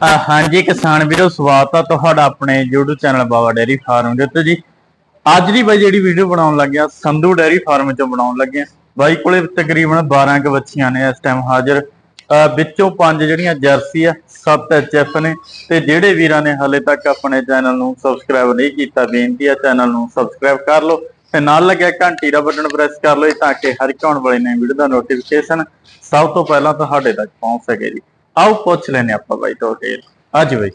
ਹਾਂਜੀ, ਕਿਸਾਨ ਵੀਰੋ, ਸਵਾਗਤ ਆ ਤੁਹਾਡਾ ਆਪਣੇ YouTube channel Baba dairy farm ਦੇ ਉੱਤੇ ਜੀ। ਅੱਜ ਦੀ ਬਾਈ ਜਿਹੜੀ ਵੀਡੀਓ ਬਣਾਉਣ ਲੱਗਿਆ, ਸੰਧੂ ਡੇਅਰੀ ਫਾਰਮ ਚੋਂ ਬਣਾਉਣ ਲੱਗੇ ਬਾਈ ਕੋਲੇ ਤਕਰੀਬਨ 12 ਕੁ ਬੱਚੀਆਂ ਨੇ ਇਸ ਟਾਈਮ ਹਾਜ਼ਰ। ਵਿੱਚੋਂ ਪੰਜ ਜਿਹੜੀਆਂ ਜਰਸੀ ਆ 7 ਐਚਐਫ ਨੇ। ਤੇ ਜਿਹੜੇ ਵੀਰਾਂ ਨੇ ਹਲੇ ਤੱਕ ਆਪਣੇ ਚੈਨਲ ਨੂੰ ਸਬਸਕ੍ਰਾਈਬ ਨਹੀਂ ਕੀਤਾ, ਬੇਨਤੀ ਆ ਚੈਨਲ ਨੂੰ ਸਬਸਕ੍ਰਾਈਬ ਕਰ ਲਓ। ਤੇ ਨਾਲ ਲੱਗਿਆ ਘੰਟੀ ਦਾ ਬਟਨ ਪ੍ਰੈਸ ਕਰ ਲਓ ਤਾਂ ਕਿ ਹਰ ਇੱਕ ਆਉਣ ਵਾਲੀ ਨਵੀਂ ਵੀਡੀਓ ਦਾ ਨੋਟੀਫਿਕੇਸ਼ਨ ਸਭ ਤੋਂ ਪਹਿਲਾਂ ਤੁਹਾਡੇ ਤੱਕ ਪਹੁੰਚ ਸਕੇ ਜੀ। ਆਓ ਪੁੱਛ ਲੈਨੇ ਆਪਾਂ ਬਾਈ ਤੋਂ ਡਿਟੇਲ ਅੱਜ ਬਾਈ।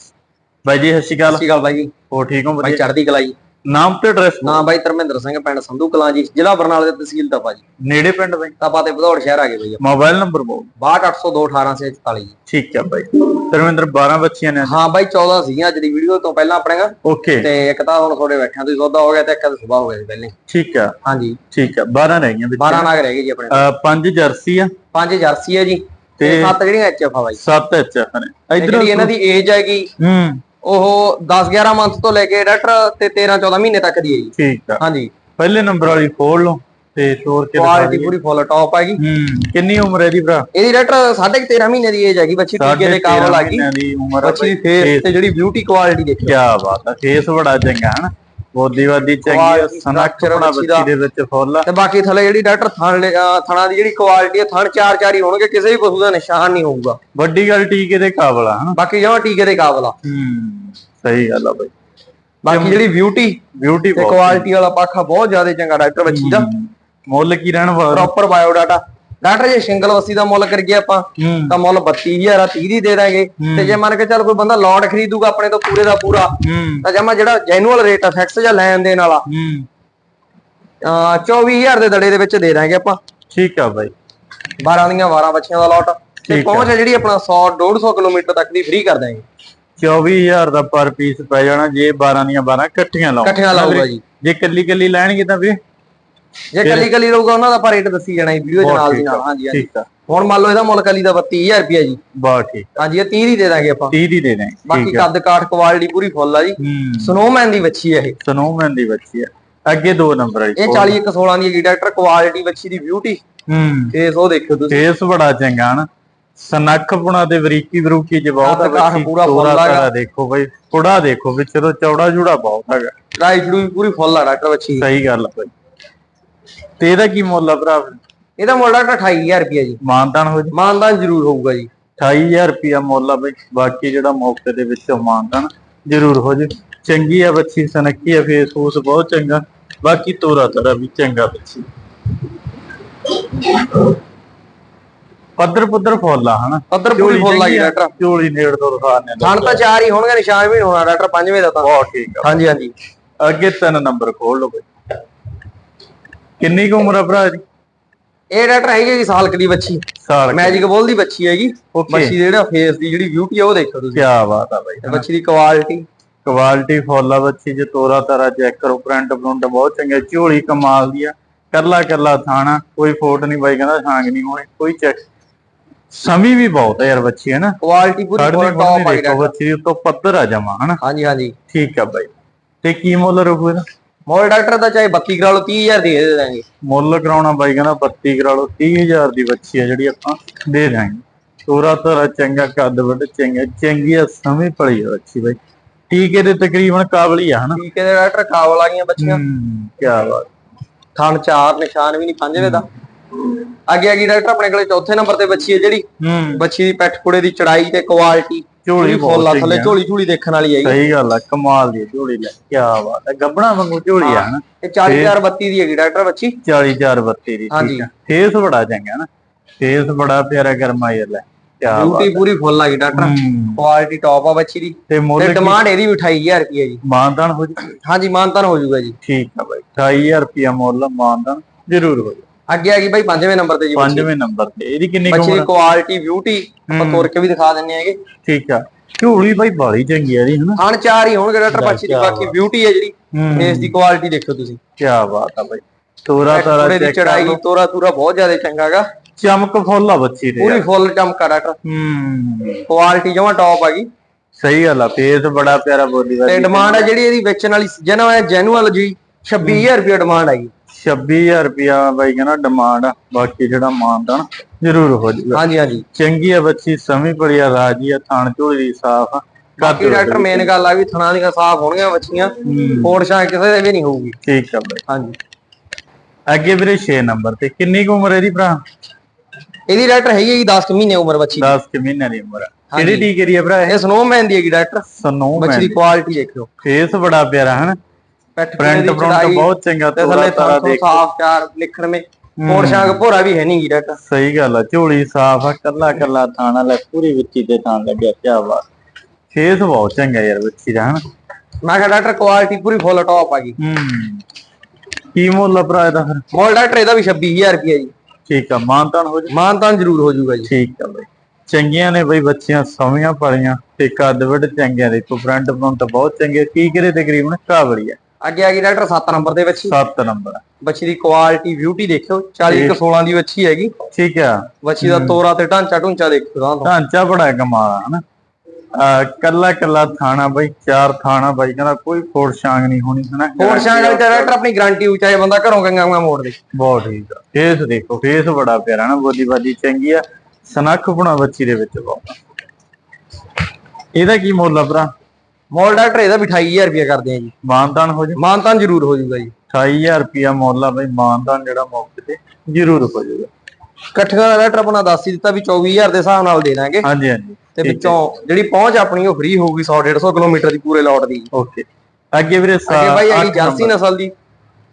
ਬਾਈ ਜੀ ਸਤਿ ਸ਼੍ਰੀ ਅਕਾਲ। ਸਤਿ ਸ਼੍ਰੀ ਅਕਾਲ ਬਾਈ ਜੀ। ਹੋਰ ਠੀਕ ਹੋ ਬਾਈ ਚੜ੍ਹਦੀ ਕਲਾ ਜੀ। ਨਾਮ ਤੇ ਐਡਰੈਸ ਨਾਮ ਬਾਈ ਧਰਮਿੰਦਰ ਸਿੰਘ ਪਿੰਡ ਸੰਧੂ ਕਲਾਂ ਜੀ ਜ਼ਿਲ੍ਹਾ ਬਰਨਾਲਾ ਦੇ ਤਹਿਸੀਲ ਤਪਾ ਜੀ। ਨੇੜੇ ਪਿੰਡ ਬਾਈ? ਤਪਾ ਤੇ ਭਦੌੜ ਸ਼ਹਿਰ ਆ ਗਏ ਬਾਈ ਮੋਬਾਈਲ ਨੰਬਰ ਬੋਲ। 628021844 ਜੀ। ਠੀਕ ਹੈ ਬਾਈ। ਧਰਮਿੰਦਰ 12 ਬੱਚੀਆਂ ਨੇ ਹਾਂ ਬਾਈ 14 ਸੀਗੀਆਂ ਅੱਜ ਦੀ ਵੀਡੀਓ ਤੋਂ ਪਹਿਲਾਂ ਆਪਣੇ ਕੋਲ ਓਕੇ ਤੇ ਇੱਕ ਤਾਂ ਹੁਣ ਥੋੜੇ ਬੈਠਿਆਂ ਤੋਂ ਸੌਦਾ ਹੋ ਗਿਆ ਤੇ ਇੱਕ ਤਾਂ ਸੁਬਾਹ ਹੋ ਗਿਆ ਸੀ ਪਹਿਲੇ। ਠੀਕ ਆ। ਹਾਂਜੀ। ਠੀਕ ਆ। 12 ਰਹਿ ਗਈਆਂ 12 ਨਾਗ ਰਹਿ ਗਏ ਜੀ ਆਪਣੇ। ਪੰਜ ਜਰਸੀ ਆ। ਪੰਜ ਜਰਸੀ ਹੈ ਜੀ। ਤੇ ਸੱਤ ਜਿਹੜੀਆਂ ਐਚਐਫ ਆ ਬਾਈ? 7 ਐਚਐਫ ਨੇ। ਇਧਰ ਜਿਹੜੀ ਇਹਨਾਂ ਦੀ ਏਜ ਹੈਗੀ ਹੂੰ। ਉਹ 10 11 ਮੰਥ ਤੋਂ ਲੈ ਕੇ ਡਾਕਟਰ ਤੇ 13 14 ਮਹੀਨੇ ਤੱਕ ਦੀ ਹੈ ਜੀ। ਠੀਕ ਆ। ਹਾਂਜੀ। ਪਹਿਲੇ ਨੰਬਰ ਵਾਲੀ ਖੋਲ ਲਓ ਤੇ ਤੋਰ ਕੇ ਕੁਆਲਿਟੀ। ਪੂਰੀ ਫੁੱਲ ਟੌਪ ਹੈਗੀ ਹੂੰ। ਕਿੰਨੀ ਉਮਰ ਹੈ ਦੀ ਭਰਾ? ਇਹਦੀ ਡਾਕਟਰ 13.5 ਮਹੀਨੇ ਦੀ ਏਜ ਹੈਗੀ ਬੱਚੀ ਟੀਕੇ ਦੇ ਕਾਬਲ ਆ ਗਈ। ਬੱਚੀ ਦੀ ਫੇਸ ਤੇ ਜਿਹੜੀ ਬਿਊਟੀ ਕੁਆਲਿਟੀ ਦੇਖੀ ਕੀ ਬਾਤ ਆ ਫੇਸ ਬੜਾ ਚੰਗਾ ਹਨ ਬੋਦੀਵਾਦੀ ਚੰਗੀ ਸਨਕ ਬਣਾ ਬੱਚੀ ਦਾ। ਵਿੱਚ ਫੁੱਲ ਤੇ ਬਾਕੀ ਥੱਲੇ ਜਿਹੜੀ ਡਾਕਟਰ ਥਣ ਥਣਾ ਦੀ ਜਿਹੜੀ ਕੁਆਲਿਟੀ ਹੈ ਥਣ ਚਾਰ ਚਾਰ ਹੀ ਹੋਣਗੇ ਕਿਸੇ ਵੀ ਪਸ਼ੂ ਦਾ ਨਿਸ਼ਾਨ ਨਹੀਂ ਹੋਊਗਾ। ਵੱਡੀ ਗੱਲ ਟੀਕੇ ਦੇ ਕਾਬਲ ਆ ਬਾਕੀ ਜਮਾਂ ਟੀਕੇ ਦੇ ਕਾਬਲ ਆ। ਹੂੰ ਸਹੀ ਗੱਲ ਆ ਬਾਈ। ਬਾਕੀ ਜਿਹੜੀ ਬਿਊਟੀ ਬਿਊਟੀ ਤੇ ਕੁਆਲਿਟੀ ਵਾਲਾ ਪਾਖਾ ਬਹੁਤ ਜ਼ਿਆਦਾ ਚੰਗਾ ਡਾਕਟਰ ਬੱਚੀ ਦਾ। ਮੁੱਲ ਕੀ ਰਹਿਣ ਵਾਲਾ? ਪ੍ਰੋਪਰ ਬਾਇਓ ਡਾਟਾ ਡਾਕਟਰ ਜੇ ਸਿੰਗਲ ਵਸੀ ਦਾ ਮੁੱਲ ਕਰੀਏ ਆਪਾਂ ਤਾਂ ਮੁੱਲ 32000 ਆ 30 ਦੀ ਦੇ ਦਾਂਗੇ। ਤੇ ਜੇ ਮੰਨ ਕੇ ਚੱਲ ਕੋਈ ਬੰਦਾ ਲੋਟ ਖਰੀਦੂਗਾ ਆਪਣੇ ਤੋਂ ਪੂਰੇ ਦਾ ਪੂਰਾ ਤਾਂ ਜਮਾ ਜਿਹੜਾ ਜੈਨੂਅਲ ਰੇਟ ਆ ਫਿਕਸ ਜਾਂ ਲੈਣ ਦੇਣ ਵਾਲਾ ਹੂੰ। ਅਹ 24000 ਦੇ ਦੜੇ ਦੇ ਵਿੱਚ ਦੇ ਦਾਂਗੇ ਆਪਾਂ। ਠੀਕ ਆ ਬਾਈ। 12 ਦੀਆਂ 12 ਬੱਚਿਆਂ ਦਾ ਲੋਟ। ਤੇ। ਪਹੁੰਚ ਜਿਹੜੀ ਆਪਣਾ 100 150 ਕਿਲੋਮੀਟਰ ਤੱਕ ਦੀ ਫ੍ਰੀ ਕਰ ਦਾਂਗੇ। 24000 ਦਾ ਪਰ ਪੀਸ ਪੈ ਜਾਣਾ ਜੇ 12 ਦੀਆਂ 12 ਇਕੱਠੀਆਂ ਲਾਓ। ਇਕੱਠਿਆਂ ਲਾਊਗਾ ਜੀ ਜੇ। ਕੱਲੀ ਕੱਲੀ ਲੈਣਗੇ ਤਾਂ ਵੀ ਜੇ ਕੱਲੀ ਕੱਲੀ ਰਹੂਗਾ ਉਹਨਾਂ ਦਾ ਆਪਾਂ ਰੇਟ ਦੱਸੀ ਜਾਣਾ ਵੀਡੀਓ ਦੇ ਨਾਲ ਦੀ ਨਾਲ। ਹਾਂਜੀ ਹਾਂਜੀ। ਠੀਕ ਆ। ਹੁਣ ਮੰਨ ਲਓ ਇਹਦਾ ਮੁੱਲ ਕੱਲੀ ਦਾ 32000 ਰੁਪਿਆ ਜੀ। ਬਾ ਠੀਕ। ਹਾਂਜੀ ਇਹ 30 ਦੀ ਦੇ ਦਾਂਗੇ ਆਪਾਂ। 30 ਦੀ ਦੇ ਦੇ ਬਾਕੀ ਆ। ਕੱਦ ਕਾਠ ਕੁਆਲਿਟੀ ਪੂਰੀ ਫੁੱਲ ਆ ਜੀ। ਹੂੰ। ਸਨੋਮੈਨ ਦੀ ਬੱਚੀ ਹੈ ਇਹ। ਸਨੋਮੈਨ ਦੀ ਬੱਚੀ ਆ। ਅੱਗੇ ਦੋ ਨੰਬਰ ਵਾਲੀ ਇਹ 40 ਇੱਕ 16 ਦੀ ਹੈਗੀ ਡਾਕਟਰ ਕੁਆਲਿਟੀ ਬੱਚੀ ਦੀ ਬਿਊਟੀ ਹੂੰ। ਫੇਸ ਉਹ ਦੇਖਿਓ ਤੁਸੀਂ। ਫੇਸ ਬੜਾ ਚੰਗਾ ਹਨ ਸਨੱਖ ਪੁਣਾ ਤੇ ਬਰੀਕੀ ਬਰੂਕੀ ਚ ਬਹੁਤ ਕਾਠ ਬੱਚੀ, ਪੂਰਾ ਫੁੱਲ। ਤਾਰਾ ਦੇਖੋ ਬਈ। ਕੁੜਾ ਦੇਖੋ ਵਿੱਚ ਤੋਂ ਚੌੜਾ ਜੂੜਾ ਬਹੁਤ ਹੈਗਾ। ਰਾਈਟ ਵੀ ਪੂਰੀ ਫੁੱਲ ਆ ਡਾਕਟਰ ਦੀ। ਸਹੀ ਗੱਲ ਆ ਬਈ। ਤੇ ਇਹਦਾ ਕੀ ਮੁੱਲ ਆ ਭਰਾ ਇਹਦਾ ਮੁੱਲ ਡਾਕਟਰ 28000 ਰੁਪਿਆ ਜੀ। ਮਾਨਦਾਨ ਹੋ ਜੀ? ਮਾਨਦਾਨ ਜ਼ਰੂਰ ਹੋਊਗਾ ਜੀ। 28000 ਰੁਪਿਆ ਮੁੱਲ ਆ ਬਈ ਬਾਕੀ ਜਿਹੜਾ ਮੌਕੇ ਦੇ ਵਿੱਚੋਂ ਮਾਨਦਾਨ ਜ਼ਰੂਰ ਹੋ ਜੇ। ਚੰਗੀ ਆ ਬੱਚੀ ਸਨੱਖੀ ਆ ਫੇਸ ਫੂਸ ਬਹੁਤ ਚੰਗਾ। ਬਾਕੀ ਤੋਰਾ ਤਰਾ ਵੀ ਚੰਗਾ ਬੱਚੀ। ਪੱਧਰ ਪੁੱਧਰ ਫੁੱਲ ਹਨਾ? ਪੱਧਰ ਪੂਰੀ ਫੁੱਲ ਜੀ ਡਾਕਟਰ। ਚੋਲੀ ਨੇੜ ਤੋਂ ਦਿਖਾਣੇ ਥਣ ਤਾਂ ਚਾਰ ਹੀ ਹੋਣਗੇ ਨਿਸ਼ਾਨ ਵੀ ਹੋਣਾ ਡਾਕਟਰ ਪੰਜਵੇਂ ਦਾ ਤਾਂ। ਬਹੁਤ ਠੀਕ ਆ। ਹਾਂਜੀ ਹਾਂਜੀ। ਅੱਗੇ ਤਿੰਨ ਨੰਬਰ ਖੋਲ ਲਓ ਬਈ। ਕਿੰਨੀ ਕੁ ਉਮਰ ਆ ਭਰਾ ਦੀ ਇਹ ਡਾਕਟਰ ਹੈਗੀ ਜੀ ਸਾਲ ਕਲੀ ਬੱਚੀ। ਸਾਲ ਮੈਜਿਕ ਬੋਲ ਦੀ ਬੱਚੀ ਹੈਗੀ। ਬੱਚੀ ਜਿਹੜਾ ਫੇਸ ਦੀ ਜਿਹੜੀ ਬਿਊਟੀ ਆ ਉਹ ਦੇਖੋ ਤੁਸੀਂ। ਕੀ ਬਾਤ ਆ ਬਾਈ। ਤੇ ਬੱਚੀ ਦੀ ਕੁਆਲਿਟੀ ਕੁਆਲਿਟੀ ਫੁੱਲ ਆ ਬੱਚੀ ਜੇ ਤੋਰਾ ਤਾਰਾ ਚੈੱਕ ਕਰੋ ਪ੍ਰਿੰਟ ਪ੍ਰਿੰਟ ਬਹੁਤ ਚੰਗਾ ਝੋਲੀ ਕਮਾਲ ਦੀ ਆ। ਕੱਲਾ ਕੱਲਾ ਥਾਣਾ ਕੋਈ ਫੋਟ ਨਹੀਂ ਬਾਈ ਕਹਿੰਦਾ ਛਾਂਗ ਨਹੀਂ ਹੋਣੀ ਕੋਈ ਚੈੱਕ ਸਮੀ ਵੀ ਬਹੁਤ ਆ ਯਾਰ ਬੱਚੀ ਹੈ ਨਾ? ਕੁਆਲਿਟੀ ਪੂਰੀ ਟੌਪ ਆ ਜੀ ਦੇਖੋ ਡਾਕਟਰ। ਬੱਚੀ ਉੱਤੋਂ ਪੱਧਰ ਆ ਜਾਵਾਂ ਹਨਾ ਹਾਂਜੀ ਹਾਂਜੀ। ਠੀਕ ਆ ਬਾਈ। ਤੇ ਕੀ ਮੁੱਲ ਰੱਖੂ ਇਹਦਾ? ਮੋਲ ਡਾਕਟਰ ਦਾ ਚਾਹੇ 32 ਕਰਾ ਲਓ 30000 ਦੇ ਦੇ ਦਾਂਗੇ ਮੁੱਲ ਕਰਾਉਣਾ ਬਾਈ ਕਹਿੰਦਾ 32 ਕਰਾ ਲਓ 30000 ਦੀ ਬੱਚੀ ਆ ਜਿਹੜੀ ਆਪਾਂ ਦੇ ਦਾਂਗੇ ਤੋਰਾ ਤਾਰਾ ਚੰਗਾ ਕੱਦ ਵੱਡ ਚੰਗਾ ਚੰਗੀ ਆ ਸਮੀ ਪਲੀ ਆ ਬੱਚੀ ਬਾਈ। ਟੀਕੇ ਦੇ ਤਕਰੀਬਨ ਕਾਬਲ ਹੀ ਆ ਹਨਾ? ਠੀਕ ਹੈ ਦੇ ਡਾਕਟਰ ਕਾਬਲ ਆ ਗਈਆਂ ਬੱਚੀਆਂ। ਕੀ ਬਾਤ। ਥਣ ਚਾਰ ਨਿਸ਼ਾਨ ਵੀ ਨਹੀਂ ਪੰਜਵੇਂ ਦਾ ਅੱਗੇ ਗਈ ਡਾਕਟਰ ਆਪਣੇ ਕੋਲੇ ਚੌਥੇ ਨੰਬਰ ਤੇ ਬੱਚੀ ਹੈ ਜਿਹੜੀ। ਹੂੰ। ਬੱਚੀ ਦੀ ਪੈਠ ਪੁੜੇ ਦੀ ਚੜਾਈ ਤੇ ਕੁਆਲਿਟੀ। ਝੋਲੀ ਫੁੱਲ ਆ ਬਹੁਤ ਥੱਲੇ। ਝੋਲੀ ਝੋਲੀ ਦੇਖਣ ਵਾਲੀ ਹੈਗੀ ਸਹੀ ਗੱਲ ਆ ਕਮਾਲ ਦੀ ਝੋਲੀ ਲੈ ਕੀ ਬਾਤ ਹੈ ਗੱਬਣਾ ਵਾਂਗੂ ਝੋਲੀ ਆ ਹਨਾ। ਇਹ 40032 ਦੀ ਹੈਗੀ ਡਾਕਟਰ ਬੱਚੀ। 40432 ਦੀ। ਠੀਕ ਆ। ਫੇਸ ਬੜਾ ਚੰਗਾ ਨਾ ਫੇਸ ਬੜਾ ਪਿਆਰਾ ਗਰਮਾਇਲ ਲੈ ਕੀ ਬਾਤ ਬਿਊਟੀ ਪੂਰੀ ਫੁੱਲ ਆ ਗਈ ਡਾਕਟਰ। ਕੁਆਲਿਟੀ ਟੌਪ ਆ ਬੱਚੀ ਦੀ। ਤੇ ਡਿਮਾਂਡ ਇਹਦੀ ਵੀ 28000 ਰੁਪਏ ਜੀ। ਮਾਨਦਾਨ ਹੋ ਜੀ? ਹਾਂਜੀ ਮਾਨਤਾਨ ਹੋ ਜਾਊਗਾ ਜੀ। ਠੀਕ ਆ ਬਾਈ 28000 ਰੁਪਿਆ ਮੁੱਲ ਮਾਨਦਾਨ ਜ਼ਰੂਰ ਹੋ ਜੀ। ਅੱਗੇ ਆ ਗਈ ਬਾਈ ਪੰਜਵੇਂ ਨੰਬਰ ਤੇ ਜੀ ਪੰਜਵੇਂ ਨੰਬਰ ਤੇ। ਇਹਦੀ ਕਿੰਨੀ ਕੁ ਬੱਚੀ ਦੀ ਆ? ਕੁਆਲਿਟੀ ਬਿਊਟੀ ਆਪਾਂ ਤੋਰ ਕੇ ਵੀ ਦਿਖਾ ਦਿੰਨੇ ਹੈਗੇ। ਠੀਕ ਆ। ਝੋਲੀ ਬਾਈ ਬਾਲੀ ਚੰਗੀ ਆ ਇਹਦੀ ਹਨਾ? ਥਣ ਚਾਰ ਹੀ ਹੋਣਗੇ ਡਾਕਟਰ ਬੱਚੀ ਦੀ ਬਾਕੀ ਬਿਊਟੀ ਹੈ। ਜਿਹੜੀ ਫੇਸ ਦੀ ਕੁਆਲਿਟੀ ਦੇਖੋ ਤੁਸੀਂ। ਕੀ ਬਾਤ ਆ ਬਾਈ। ਤੋਰਾ ਤਾਰਾ ਦੀ ਚੈੱਕ ਕਰ ਚੜਾਈ। ਤੋਰਾ ਤੂਰਾ ਬਹੁਤ ਜ਼ਿਆਦਾ ਚੰਗਾਗਾ ਚਮਕ ਫੁੱਲ ਆ ਬੱਚੀ ਦੇ। ਪੂਰੀ ਫੁੱਲ ਚਮਕਾ ਡਾਕਟਰ। ਹੂੰ। ਕੁਆਲਿਟੀ ਜਮਾ ਟੌਪ ਆ ਗਈ ਸਹੀ ਗੱਲ ਆ ਫੇਸ ਬੜਾ ਪਿਆਰਾ ਬੋਲੀ ਤੇ ਵਾਲੀ ਡਿਮਾਂਡ ਆ ਜਿਹੜੀ ਇਹਦੀ ਵੇਚਣ ਵਾਲੀ ਜੈਨੂਅਲ ਜੀ 26000 ਰੁਪਏ ਡਿਮਾਂਡ ਹੈਗੀ 26000 ਰੁਪਿਆ ਬਾਈ ਕਹਿੰਦਾ ਡਿਮਾਂਡ ਆ ਬਾਕੀ ਜਿਹੜਾ ਮਾਨਦਾਨ ਜ਼ਰੂਰ ਹੋ ਜਾਊਗਾ। ਹਾਂਜੀ ਹਾਂਜੀ। ਚੰਗੀ ਆ ਬੱਚੀ ਸਮੀ ਬੜੀ ਆ ਰਾਜੀ ਆ ਥਾਣ ਝੋਲੀ ਦੀ ਸਾਫ਼ ਆ ਬਾਕੀ ਡਾਕਟਰ ਮੇਨ ਗੱਲ ਆ ਵੀ ਥਣਾ ਦੀਆਂ ਸਾਫ਼ ਹੋਣਗੀਆਂ ਬੱਚੀਆਂ ਫੋੜ ਛਾਂ ਕਿਸੇ ਦੇ ਵੀ ਨਹੀਂ ਹੋਊਗੀ। ਠੀਕ ਆ ਬਾਈ। ਹਾਂਜੀ। ਅੱਗੇ ਵੀਰੇ 6 ਨੰਬਰ ਤੇ ਕਿੰਨੀ ਕੁ ਉਮਰ ਹੈ ਇਹਦੀ ਭਰਾ? ਇਹਦੀ ਡਾਕਟਰ ਹੈਗੀ ਹੈ ਜੀ 10 ਕੁ ਮਹੀਨੇ ਉਮਰ ਬੱਚੀ ਦੀ। 10 ਕਿ ਮਹੀਨੇ ਦੀ ਉਮਰ ਆ। ਕਿਹੜੀ ਟੀਕੇ ਦੀ ਆ ਭਰਾ ਇਹ? ਸਨੋਮੈਨ ਦੀ ਹੈਗੀ ਡਾਕਟਰ। ਸਨੋ ਬੱਚੀ ਦੀ ਕੁਆਲਿਟੀ ਦੇਖਿਓ। ਫੇਸ ਬੜਾ ਪਿਆਰਾ ਹਨ? ਪੈਟ ਪ੍ਰਿੰਟ ਪ੍ਰਿੰਟ ਬਹੁਤ ਚੰਗਾ ਤੇ ਤੋਰਾ ਥੱਲੇ ਤਾਰਾ ਥਾਂ ਦੇਖ ਸਾਫ਼ ਚਾਰ ਲਿਖਣ ਮੇ। ਫੋੜ ਛਾਂ ਭੋਰਾ ਵੀ ਹੈ ਨਹੀਂ ਗੀ ਡਾਕਟਰ। ਸਹੀ ਗੱਲ ਆ ਝੋਲੀ ਸਾਫ਼ ਆ ਕੱਲਾ ਕੱਲਾ ਥਾਣਾ ਲੈ ਪੂਰੀ ਵਿੱਚੀ ਤੇ ਥਾਣ ਲੱਗਿਆ ਕਿਆ ਬਾਤ। ਫੇਸ ਬਹੁਤ ਚੰਗਾ ਯਾਰ ਬੱਚੀ ਦਾ ਹਨ। ਮੈਂ ਕਿਹਾ ਡਾਕਟਰ ਕੁਆਲਿਟੀ ਪੂਰੀ ਫੁੱਲ ਟੌਪ ਆ ਗਈ ਹੂੰ। ਕੀ ਮੁੱਲ ਆ ਭਰਾ ਇਹਦਾ ਫਿਰ? ਮੋਲ ਡਾਕਟਰ ਇਹਦਾ ਵੀ 26000 ਰੁਪਏ ਜੀ। ਠੀਕ ਆ ਮਾਨਤਾਨ ਹੋ ਜਾ? ਮਾਨਤਾਨ ਜ਼ਰੂਰ ਹੋ ਜਾਊਗਾ ਜੀ। ਠੀਕ ਆ ਬਈ। ਚੰਗੀਆਂ ਨੇ ਬਈ ਬੱਚੀਆਂ ਸੌਵੀਆਂ ਪਲੀਆਂ ਤੇ ਕੱਦ ਵੱਡ ਚੰਗੀਆਂ ਦੇ ਕੋ ਫਰੰਟ ਫਰੰਟ ਬਹੁਤ ਚੰਗੇ ਕੀ ਕਰੇ ਤਕਰੀਬਨ ਕਾਬਲੀ ਆ। ਅੱਗੇ ਆ ਗਈ ਡਾਕਟਰ 7 ਨੰਬਰ ਦੇ ਬੱਚੀ 7 ਨੰਬਰ। ਬੱਚੀ ਦੀ ਕੁਆਲਿਟੀ ਬਿਊਟੀ ਦੇਖਿਓ। 40 ਕੁ 16 ਦੀ ਬੱਚੀ ਹੈਗੀ। ਠੀਕ ਆ। ਬੱਚੀ ਦਾ ਤੋਰਾ ਤੇ ਢਾਂਚਾ ਢੂੰਚਾ ਦੇਖਿਓ ਤਾਂ। ਢਾਂਚਾ ਬੜਾ ਕਮਾਲ ਹਨਾ? ਕੱਲਾ ਕੱਲਾ ਥਾਣਾ ਬਈ ਚਾਰ ਥਾਣਾ ਬਾਈ ਕਹਿੰਦਾ ਕੋਈ ਫੋੜ ਛਾਂਗ ਨਹੀਂ ਹੋਣੀ ਹਨਾ? ਹੋਰ ਸ਼ਾਂਗਲ ਤੇ ਡਾਕਟਰ ਆਪਣੀ ਗਾਰੰਟੀ ਉਚਾਏ ਬੰਦਾ ਘਰੋਂ ਗੰਗਾ ਮੋੜ ਦੇ। ਬਹੁਤ ਠੀਕ ਆ। ਫੇਸ ਦੇਖੋ ਫੇਸ ਬੜਾ ਪਿਆਰਾ ਨਾ ਬੋਦੀ ਬਾਦੀ ਚੰਗੀ ਆ। ਸਨੱਖ ਬਣਾ ਬੱਚੀ ਦੇ ਵਿੱਚ ਬਹੁਤ। ਇਹਦਾ ਕੀ ਮੁੱਲ ਆ ਭਰਾ? ਮੋਲ ਡਾਕਟਰ ਇਹਦਾ ਵੀ 28000 ਰੁਪਏ ਕਰਦੇ ਆ ਜੀ। ਮਾਨਦਾਨ ਹੋ ਜਾ ਮਾਨਤਾਨ ਜ਼ਰੂਰ ਹੋ ਜਾਊਗਾ ਜੀ। 28000 ਰੁਪਿਆ ਮੁੱਲ ਆ ਬਈ ਮਾਨਦਾਨ ਜਿਹੜਾ ਮੌਕੇ ਤੇ ਜ਼ਰੂਰ ਹੋ ਜਾਊਗਾ। ਇਕੱਠਿਆਂ ਦਾ ਡਾਕਟਰ ਆਪਣਾ ਦੱਸ ਹੀ ਦਿੱਤਾ ਵੀ 24000 ਦੇ ਹਿਸਾਬ ਨਾਲ ਦੇ ਦਾਂਗੇ। ਹਾਂਜੀ ਹਾਂਜੀ। ਤੇ ਵਿੱਚੋਂ ਜਿਹੜੀ ਪਹੁੰਚ ਆਪਣੀ ਉਹ ਫ੍ਰੀ ਹੋਊਗੀ 100 150 ਕਿਲੋਮੀਟਰ ਦੀ ਪੂਰੇ ਲੋਟ ਦੀ। ਓਕੇ। ਅੱਗੇ ਵੀਰੇ ਅੱਗੇ ਬਾਈ ਹੈਗੀ ਜਰਸੀ ਨਸਲ ਦੀ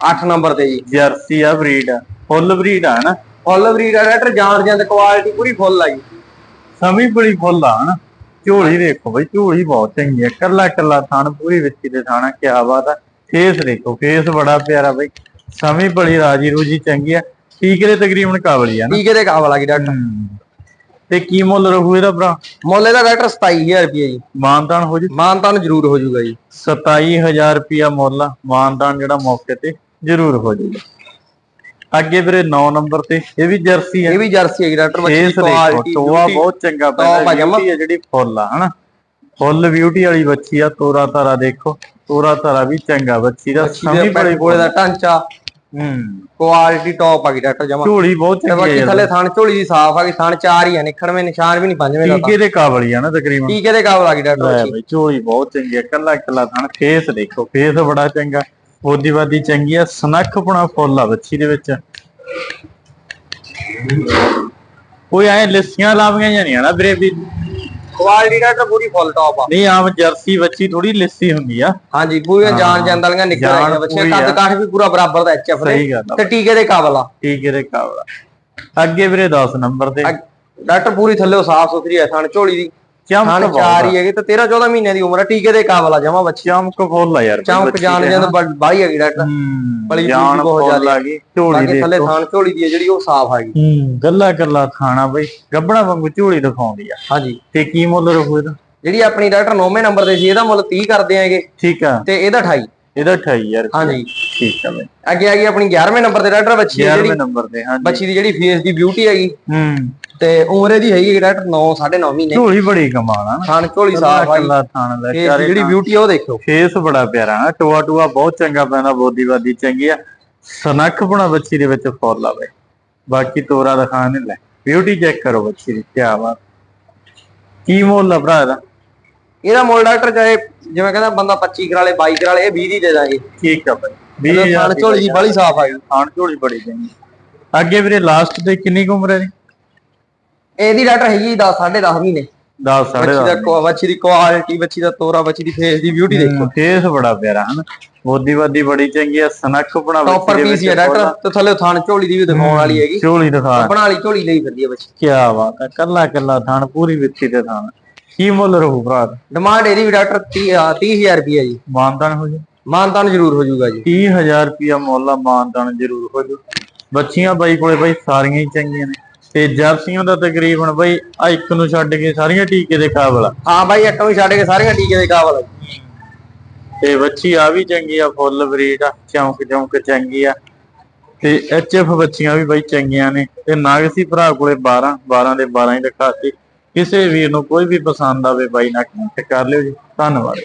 8 ਨੰਬਰ ਤੇ ਜੀ। ਜਰਸੀ ਆ ਬਰੀਡ ਆ। ਫੁੱਲ ਬਰੀਡ ਆ ਨਾ ਫੁੱਲ ਬਰੀਡ ਆ ਡਾਕਟਰ ਜਾਣ ਜਾਂਦ ਕੁਆਲਿਟੀ ਪੂਰੀ ਫੁੱਲ ਆ ਜੀ। ਸਮੀ ਬੜੀ ਫੁੱਲ ਆ ਹਨਾ? ਝੋਲੀ ਦੇਖੋ ਬਈ ਝੋਲੀ ਬਹੁਤ ਚੰਗੀ ਆ। ਕੱਲਾ ਕੱਲਾ ਥਣ ਪੂਰੀ ਵਿੱਚੀ ਦੇ ਥਾਣਾ ਕਿਆ ਬਾਤ ਆ। ਫੇਸ ਦੇਖੋ ਫੇਸ ਬੜਾ ਪਿਆਰਾ ਬਈ। ਸਮੀ ਬੜੀ ਰਾਜੀ ਰੂਜੀ ਚੰਗੀ ਆ। ਠੀਕ ਦੇ ਤਕਰੀਬਨ ਕਾਬਲੀ ਆ ਨਾ। ਟੀਕੇ ਦੇ ਕਾਬਲ ਆ ਗਈ ਡਾਕਟਰ। ਤੇ ਕੀ ਮੁੱਲ ਰਹੂ ਇਹਦਾ ਭਰਾ? ਮੁੱਲ ਇਹਦਾ ਡਾਕਟਰ 27000 ਰੁਪਏ ਜੀ। ਮਾਨਦਾਨ ਹੋ ਜੀ? ਮਾਨਤਾਨ ਜ਼ਰੂਰ ਹੋ ਜਾਊਗਾ ਜੀ। 27000 ਰੁਪਿਆ ਮੁੱਲ ਆ। ਮਾਨਦਾਨ ਜਿਹੜਾ ਮੌਕੇ ਤੇ ਜ਼ਰੂਰ ਹੋ ਜਾਊਗਾ ਅੱਗੇ ਵੀਰੇ 9 ਨੰਬਰ ਤੇ ਇਹ ਵੀ ਜਰਸੀ ਆ। ਇਹ ਵੀ ਜਰਸੀ ਹੈਗੀ ਡਾਕਟਰ ਬੱਚੀ ਕੁਆਲਿਟੀ ਟੋਆ ਬਹੁਤ ਚੰਗਾ ਪੈਂਦਾ ਆ ਜਿਹੜੀ ਫੁੱਲ ਆ ਹਨਾ? ਫੁੱਲ ਬਿਊਟੀ ਵਾਲੀ ਬੱਚੀ ਆ ਤੋਰਾ ਤਾਰਾ ਦੇਖੋ ਤੋਰਾ ਤਾਰਾ ਵੀ ਚੰਗਾ ਬੱਚੀ ਦਾ ਸਮੀ ਬੜੀ ਕੋਲੇ ਦਾ ਢਾਂਚਾ ਹੂੰ। ਕੁਆਲਿਟੀ ਟੌਪ ਆ ਗਈ ਡਾਕਟਰ ਜਮਾ। ਝੋਲੀ ਬਹੁਤ ਚੰਗੀ ਬਾਕੀ ਆ ਥੱਲੇ ਥਣ ਝੋਲੀ ਦੀ ਸਾਫ਼ ਆ ਗਈ ਥਣ ਚਾਰ ਹੀ ਆ ਨਿਖੜਵੇਂ ਨਿਸ਼ਾਨ ਵੀ ਨਹੀਂ ਪੰਜਵੇਂ ਦਾ। ਟੀਕੇ ਦੇ ਕਾਬਲੀ ਆ ਨਾ ਤਕਰੀਬਨ। ਟੀਕੇ ਦੇ ਕਾਬਲ ਆ ਗਈ ਡਾਕਟਰ ਬਈ ਝੋਲੀ ਬਹੁਤ ਚੰਗੀ ਆ ਕੱਲਾ ਕੱਲਾ ਥਣ ਫੇਸ ਦੇਖੋ ਫੇਸ ਬੜਾ ਚੰਗਾ। ਬੋਦੀ ਬਾਦੀ ਚੰਗੀ ਆ ਸਨੱਖ ਪਣਾ ਫੁੱਲ ਆ ਬੱਚੀ ਦੇ ਵਿੱਚ। ਕੋਈ ਐ ਲੱਸੀਆਂ ਲਾਵੀਆਂ ਜਾਂ ਨਹੀਂ ਆ ਨਾ ਵੀਰੇ ਵੀ ਕੁਆਲਿਟੀ ਡਾਕਟਰ ਪੂਰੀ ਫੁੱਲ ਟੌਪ ਆ। ਨਹੀਂ ਆਮ ਜਰਸੀ ਬੱਚੀ ਥੋੜੀ ਲੱਸੀ ਹੁੰਦੀ ਆ। ਹਾਂਜੀ ਪੂਰੀਆਂ ਜਾਨ ਜਾਨ ਵਾਲੀਆਂ ਨਿਕਲ ਆਈਆਂ ਪੂਰੀ ਕੱਦ। ਕਾਠ ਵੀ ਪੂਰਾ ਬਰਾਬਰ ਦਾ ਐਚਐਫ ਆ ਤੇ ਟੀਕੇ ਦੇ ਕਾਬਲ ਆ। ਟੀਕੇ ਦੇ ਕਾਬਲਾ ਅੱਗੇ ਵੀਰੇ 10 ਨੰਬਰ ਤੇ ਡਾਕਟਰ ਪੂਰੀ ਥੱਲੇ ਸਾਫ਼ ਸੁਥਰੀ ਹੈ ਥਣ ਝੋਲੀ ਦੀ। ਚਮਕ ਚਾਰ। ਹੀ ਹੈਗੇ ਤੇ 13 14 ਮਹੀਨਿਆਂ ਦੀ ਉਮਰ ਆ ਟੀਕੇ ਦੇ ਕਾਬਲ ਆ ਜਮਾ ਬੱਚੀ। ਚਮਕ ਫੁੱਲ ਆ ਯਾਰ ਚਮਕ ਦੇ, ਜਾਨ ਬਾਈ ਹੈਗੀ ਡਾਕਟਰ। ਬੜੀ ਜਾਨ ਬਹੁਤ ਜ਼ਿਆਦਾ ਗਈ ਝੋਲੀ ਦੇ ਥੱਲੇ ਥਣ ਝੋਲੀ ਦੀ ਹੈ ਜਿਹੜੀ ਉਹ ਸਾਫ਼ ਹੈਗੀ ਹੂੰ ਗੱਲਾ ਗੱਲਾ ਖਾਣਾ ਬਈ ਗੱਬਣਾ ਵਾਂਗੂ ਝੋਲੀ ਦਿਖਾਉਂਦੀ ਆ। ਹਾਂਜੀ। ਤੇ ਕੀ ਮੁੱਲ ਰਹੂ ਇਹਦਾ? ਜਿਹੜੀ ਆਪਣੀ ਡਾਕਟਰ 9ਵੇਂ ਨੰਬਰ ਤੇ ਸੀ ਇਹਦਾ ਮੁੱਲ 30 ਕਰਦੇ ਆਂਗੇ। ਠੀਕ ਆ। ਤੇ ਇਹਦਾ 28 ਇਹਦਾ 28 ਯਾਰ। ਹਾਂਜੀ। ਠੀਕ ਆ ਬਈ। ਅੱਗੇ ਆ ਗਈ ਆਪਣੀ 11ਵੇਂ ਨੰਬਰ ਤੇ ਡਾਕਟਰ ਬੱਚੀ ਹੈ 11ਵੇਂ ਜਿਹੜੀ ਨੰਬਰ ਤੇ ਹਾਂਜੀ। ਬੱਚੀ ਦੀ ਜਿਹੜੀ ਫੇਸ ਦੀ ਬਿਊਟੀ ਹੈਗੀ। ਹੂੰ। ਤੇ ਉਮਰ ਇਹਦੀ ਹੈਗੀ ਡਾਕਟਰ 9 9.5 ਮਹੀਨੇ। ਝੋਲੀ ਬੜੀ ਕਮਾਲ ਆ ਥਣ ਝੋਲੀ ਸਾਫ਼ ਆਈ ਕੱਲਾ ਥਾਣ ਦਾ ਚਾਰੇ ਦੀ ਜਿਹੜੀ ਬਿਊਟੀ ਆ ਉਹ ਦੇਖੋ ਫੇਸ ਬੜਾ ਪਿਆਰਾ ਹੈ ਟੋਆ ਟੋਆ ਬਹੁਤ ਚੰਗਾ ਪੈਂਦਾ ਬੋਦੀ ਬਾਦੀ ਚੰਗੀ ਆ। ਸਨੱਖ ਬਣਾ ਬੱਚੀ ਦੇ ਵਿੱਚ ਫੁੱਲ ਆਵੇ ਬਾਕੀ ਤੋਰਾ ਦਿਖਾ ਨਹੀਂ ਲੈ। ਬਿਊਟੀ ਚੈੱਕ ਕਰੋ ਬੱਚੀ ਦੀ ਕੀ ਬਾਤ। ਕੀ ਮੁੱਲ ਆ ਭਰਾ ਇਹਦਾ? ਇਹਦਾ ਮੁੱਲ ਡਾਕਟਰ ਚਾਹੇ ਜਿਵੇਂ ਕਹਿੰਦਾ ਬੰਦਾ 25 ਕਰਾਲੇ 22 ਕਰਾਲੇ ਇਹ 20 ਦੀ ਦੇ ਦਾਂਗੇ। ਠੀਕ ਆ ਬਾਈ। ਇਹਦਾ 20000 ਥਣ ਝੋਲੀ ਦੀ ਬੜੀ ਸਾਫ਼ ਆਈ ਥਾਣ ਝੋਲੀ ਬੜੀ ਚੰਗੀ। ਅੱਗੇ ਵੀਰੇ ਲਾਸਟ ਤੇ ਕਿੰਨੀ ਕੁ ਉਮਰ ਹੈ ਇਹਦੀ ਡਾਕਟਰ ਹੈਗੀ 10 10.5 ਮਹੀਨੇ। 10 ਸਾਢੇ ਬੱਚੀ ਦਾ ਕੁਆ- ਬੱਚੀ ਦੀ ਕੁਆਲਿਟੀ ਬੱਚੀ ਦਾ ਤੋਰਾ ਬੱਚੀ ਦੀ ਫੇਸ ਦੀ ਬਿਊਟੀ ਦੇਖੋ। ਫੇਸ ਬੜਾ ਪਿਆਰਾ ਹਨ? ਬੋਦੀ ਬਾਦੀ ਬੜੀ ਚੰਗੀ ਆ ਸਨੱਖ ਬਣਾ ਟੌਪਰ ਪੀਸ ਹੀ ਡਾਕਟਰ ਤੇ ਥੱਲੇ ਥਣ ਝੋਲੀ ਦੀ ਵੀ ਦਿਖਾਉਣ ਵਾਲੀ ਹੈਗੀ। ਝੋਲੀ ਦਿਖਾ। ਬਣਾ ਲਈ ਝੋਲੀ ਲਈ ਫਿਰਦੀ ਹੈ ਬੱਚੀ ਕੀ ਬਾਤ ਹੈ ਕੱਲਾ ਕੱਲਾ ਥਾਣ ਪੂਰੀ ਵਿੱਚੀ ਤੇ ਥਾਣ ਕੀ ਮੁੱਲ ਰਹੂ ਭਰਾ? ਦਾ? ਡਿਮਾਂਡ ਇਹਦੀ ਵੀ ਡਾਕਟਰ 30 30000 ਰੁਪਏ ਜੀ। ਮਾਨਦਾਨ ਹੋ ਜਾ? ਮਾਨਤਾਨ ਜ਼ਰੂਰ ਹੋ ਜਾਊਗਾ ਜੀ। 30000 ਰੁਪਿਆ ਮੁੱਲ ਆ ਮਾਨਦਾਨ ਜ਼ਰੂਰ ਹੋ ਜੂ। ਬੱਚੀਆਂ ਬਾਈ ਕੋਲੇ ਬਾਈ ਸਾਰੀਆਂ ਹੀ ਚੰਗੀਆਂ ਨੇ। ਤੇ ਜਰਸੀਆਂ ਦਾ ਤਕਰੀਬਨ ਬਾਈ ਆ ਇੱਕ ਨੂੰ ਛੱਡ ਕੇ ਸਾਰੀਆਂ ਟੀਕੇ ਦੇ ਕਾਬਲ ਆ। ਹਾਂ ਬਾਈ ਇੱਕ ਵੀ ਛੱਡ ਕੇ ਸਾਰੀਆਂ ਟੀਕੇ ਦੇ ਕਾਬਲ ਆ। ਤੇ ਬੱਚੀ ਆ ਵੀ ਚੰਗੀ ਆ ਫੁੱਲ ਬਰੀਡ ਆ ਚੌਂਕ ਚੌਂਕ ਚੰਗੀ ਆ। ਤੇ ਐਚਐਫ ਬੱਚੀਆਂ ਵੀ ਬਾਈ ਚੰਗੀਆਂ ਨੇ ਤੇ ਨਾਗਸੀ ਭਰਾ ਕੋਲੇ 12 12 ਦੇ 12 ਹੀ ਦਿਖਾਤੀ ਕਿਸੇ ਵੀਰ ਨੂੰ ਕੋਈ ਵੀ ਪਸੰਦ ਆਵੇ ਬਾਈ ਨਾਲ ਕਨੈਕਟ ਕਰ ਲਿਓ ਜੀ। ਧੰਨਵਾਦ।